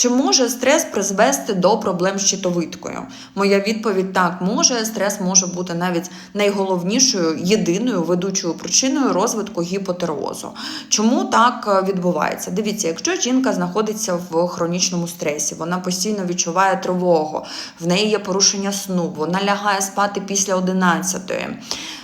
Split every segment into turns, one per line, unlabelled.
Чи може стрес призвести до проблем з щитовидкою? Моя відповідь так може. Стрес може бути навіть найголовнішою, єдиною ведучою причиною розвитку гіпотереозу. Чому так е, відбувається? Дивіться, якщо жінка знаходиться в хронічному стресі, вона постійно відчуває тривогу, в неї є порушення сну, вона лягає спати після 11-ї.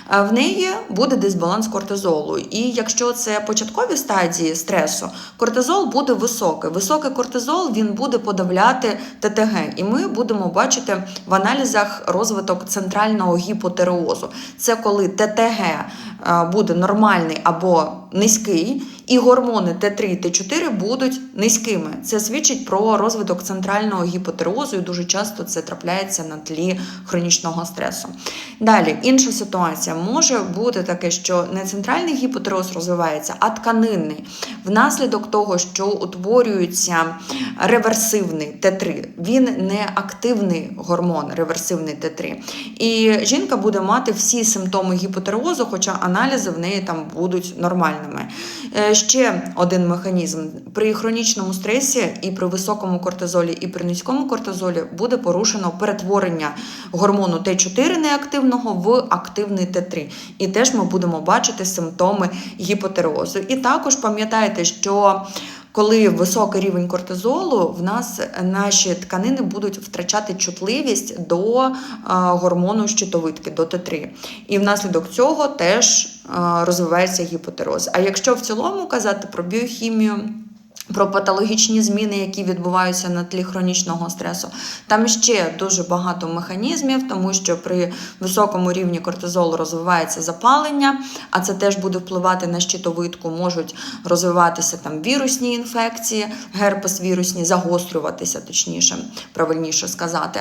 В неї буде дисбаланс кортизолу. І якщо це початкові стадії стресу, кортизол буде високий. Високий кортизол він буде подавляти ТТГ, і ми будемо бачити в аналізах розвиток центрального гіпотереозу. Це коли ТТГ е, буде нормальний або низький, і гормони Т3 і Т4 будуть низькими. Це свідчить про розвиток центрального гіпотереозу, і дуже часто це трапляється на тлі хронічного стресу. Далі, інша ситуація може бути таке, що не центральний гіпотереоз розвивається, а тканинний. Внаслідок того, що утворюється реверсивний Т3, він не активний гормон, реверсивний Т3. І жінка буде мати всі симптоми гіпотереозу, хоча аналізи в неї там будуть нормальними. Е, Ще один механізм при хронічному стресі і при високому кортизолі, і при низькому кортизолі буде порушено перетворення гормону Т4 неактивного в активний Т3. І теж ми будемо бачити симптоми гіпотереозу. І також пам'ятайте, що коли високий рівень кортизолу, в нас наші тканини будуть втрачати чутливість до е, гормону щитовидки, до Т3. І внаслідок цього теж е, розвивається гіпотероз. А якщо в цілому казати про біохімію, про патологічні зміни, які відбуваються на тлі хронічного стресу. Там ще дуже багато механізмів, тому що при високому рівні кортизолу розвивається запалення, а це теж буде впливати на щитовидку, можуть розвиватися там вірусні інфекції, герпес вірусні, загострюватися, точніше, правильніше сказати.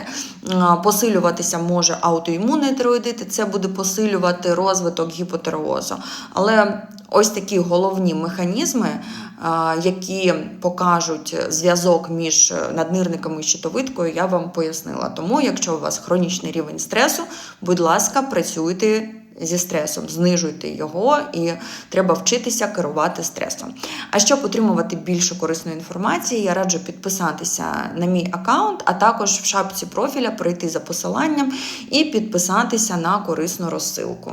Посилюватися може аутоімунний тироїдит, це буде посилювати розвиток гіпотереозу. Але ось такі головні механізми, які покажуть зв'язок між наднирниками і щитовидкою, я вам пояснила. Тому, якщо у вас хронічний рівень стресу, будь ласка, працюйте зі стресом, знижуйте його і треба вчитися керувати стресом. А щоб отримувати більше корисної інформації, я раджу підписатися на мій аккаунт, а також в шапці профіля перейти за посиланням і підписатися на корисну розсилку.